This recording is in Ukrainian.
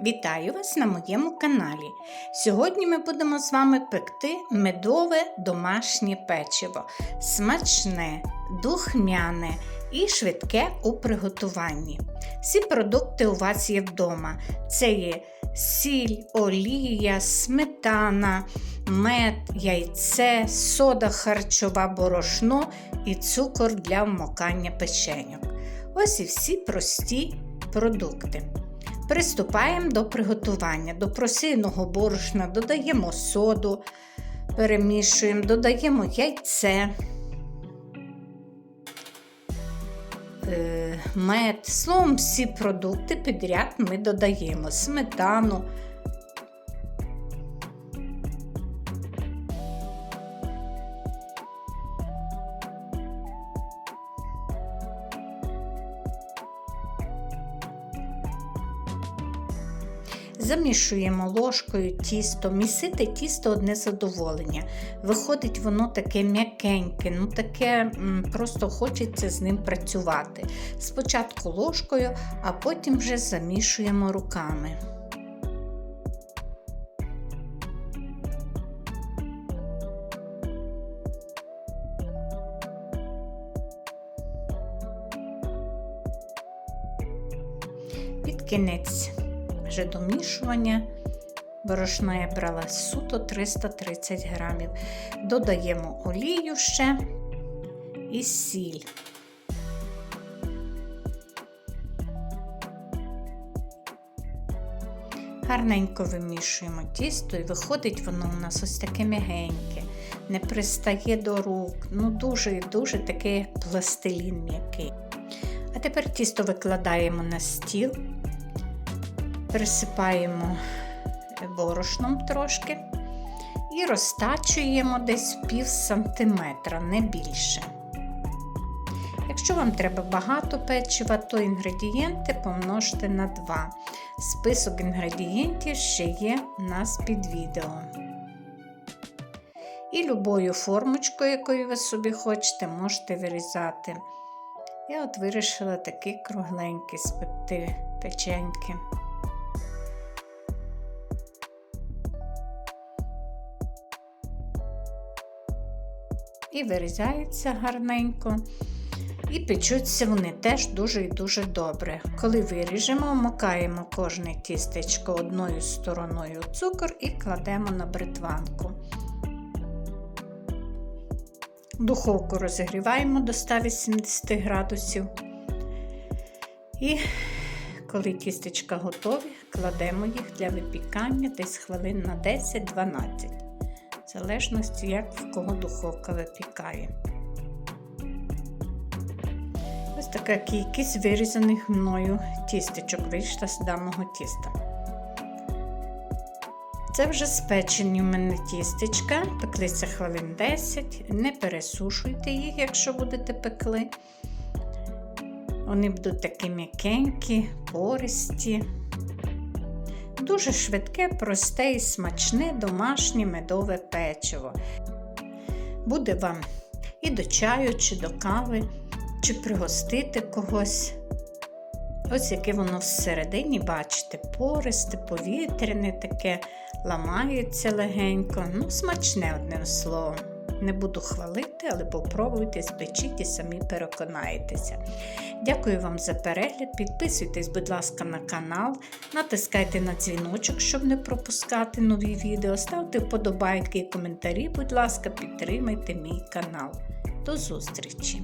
Вітаю вас на моєму каналі. Сьогодні ми будемо з вами пекти медове домашнє печиво. Смачне, духмяне і швидке у приготуванні. Всі продукти у вас є вдома. Це є сіль, олія, сметана, мед, яйце, сода харчова, борошно і цукор для вмокання печеньок. Ось і всі прості продукти. Приступаємо до приготування. До просійного борошна додаємо соду, перемішуємо, додаємо яйце, е, мед. Словом, всі продукти підряд ми додаємо сметану. Замішуємо ложкою тісто, місити тісто одне задоволення. Виходить, воно таке м'якеньке, ну таке просто хочеться з ним працювати. Спочатку ложкою, а потім вже замішуємо руками. Кінець вже домішування. Борошна я брала суто 330 грамів. Додаємо олію ще і сіль. Гарненько вимішуємо тісто і виходить воно у нас ось таке м'ягеньке, не пристає до рук. Ну, дуже і дуже такий пластилін м'який. А тепер тісто викладаємо на стіл присипаємо борошном трошки і розтачуємо десь пів сантиметра, не більше. Якщо вам треба багато печива, то інгредієнти помножте на 2. Список інгредієнтів ще є у нас під відео. І любою формочкою, якою ви собі хочете, можете вирізати. Я от вирішила такі кругленькі спекти печеньки. І вирізаються гарненько. І печуться вони теж дуже і дуже добре. Коли виріжемо, вмокаємо кожне тістечко одною стороною цукор і кладемо на бритванку. Духовку розігріваємо до 180 градусів. І коли тістечка готові, кладемо їх для випікання десь хвилин на 10-12 в залежності, як в кого духовка випікає. Ось така кількість вирізаних мною тістечок вийшла з даного тіста. Це вже спечені у мене тістечка, пеклися хвилин 10, не пересушуйте їх, якщо будете пекли. Вони будуть такі м'якенькі, пористі. Дуже швидке, просте і смачне домашнє медове печиво. Буде вам і до чаю, чи до кави, чи пригостити когось. Ось яке воно всередині, бачите, пористе, повітряне таке, ламається легенько. Ну, смачне, одним словом. Не буду хвалити, але попробуйте, спечіть і самі переконаєтеся. Дякую вам за перегляд. Підписуйтесь, будь ласка, на канал, натискайте на дзвіночок, щоб не пропускати нові відео. Ставте вподобайки і коментарі, будь ласка, підтримайте мій канал. До зустрічі!